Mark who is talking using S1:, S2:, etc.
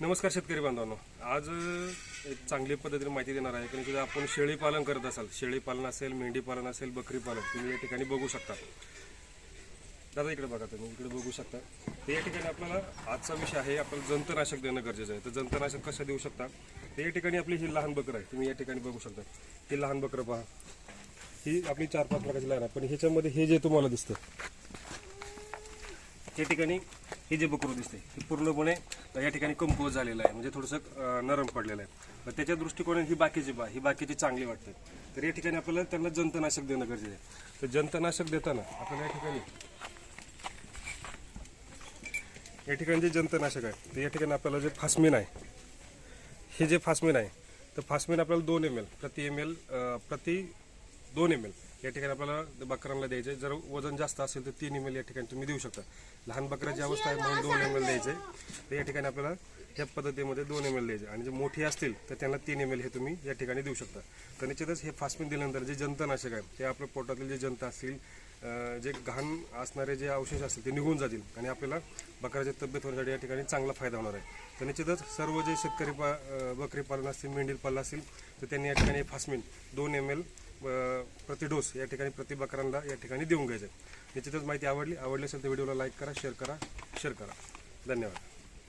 S1: नमस्कार शेतकरी बांधवांनो. आज एक चांगली पद्धतीने माहिती देणार आहे कारण की जर आपण शेळी पालन करत असाल शेळी पालन असेल मेंढी पालन असेल बकरी पालन तुम्ही या ठिकाणी बघू शकता. दादा इकडे बघा तुम्ही इकडे बघू शकता. तर या ठिकाणी आपल्याला आजचा विषय आहे आपल्याला जंतनाशक देणं गरजेचं आहे. तर जंतनाशक कसं देऊ शकता? तर या ठिकाणी आपली ही लहान बकरं आहे तुम्ही या ठिकाणी बघू शकता. ही लहान बकरं पहा. ही आपली चार पाच प्रकारची लहान आहे पण ह्याच्यामध्ये हे जे तुम्हाला दिसतं या ठिकाणी हे जे बकरू दिसते हे पूर्णपणे या ठिकाणी कंपोज झालेलं आहे. म्हणजे थोडंसं नरम पडलेलं आहे. त्याच्या दृष्टिकोनाने ही बाकीची बा ही बाकीची चांगली वाटते. तर या ठिकाणी आपल्याला त्यांना जंतनाशक देणं गरजेचं आहे. तर जंतनाशक देताना आपल्याला या ठिकाणी या ठिकाणी जे जंतनाशक आहे तर या ठिकाणी आपल्याला जे फास्मिन आहे हे जे फास्मिन आहे तर फास्मिन आपल्याला दोन एम एल प्रति एम एल प्रति दोन एम एल या ठिकाणी आपल्याला बकरांना द्यायचे. जर वजन जास्त असेल तर तीन एम एल या ठिकाणी तुम्ही देऊ शकता. लहान बकऱ्याची अवस्था आहे म्हणून दोन एम एल द्यायचे. तर या ठिकाणी आपल्याला ह्या पद्धतीमध्ये दोन एम एल द्यायचे. आणि जे मोठी असतील तर त्यांना तीन एम एल हे तुम्ही या ठिकाणी देऊ शकता. तर निश्चितच हे फास्मिन दिल्यानंतर जे जंतनाशक आहे ते आपल्या पोटातील जे जंत असतील जे घाण असणारे जे अवशेष असतील ते निघून जातील. आणि आपल्याला बकऱ्याची तब्येत होण्यासाठी या ठिकाणी चांगला फायदा होणार आहे. तर निश्चितच सर्व जे शेतकरी पा बकरी पालन असतील मेंढील पालन असतील तर त्यांनी या ठिकाणी फास्मिन दोन एम एल प्रति डोस या ठिकाणी प्रति बकरांना या ठिकाणी देऊन घ्यायचं. निश्चितच माहिती आवडली आवडली असेल तर व्हिडिओला लाईक करा शेअर करा शेअर करा. धन्यवाद.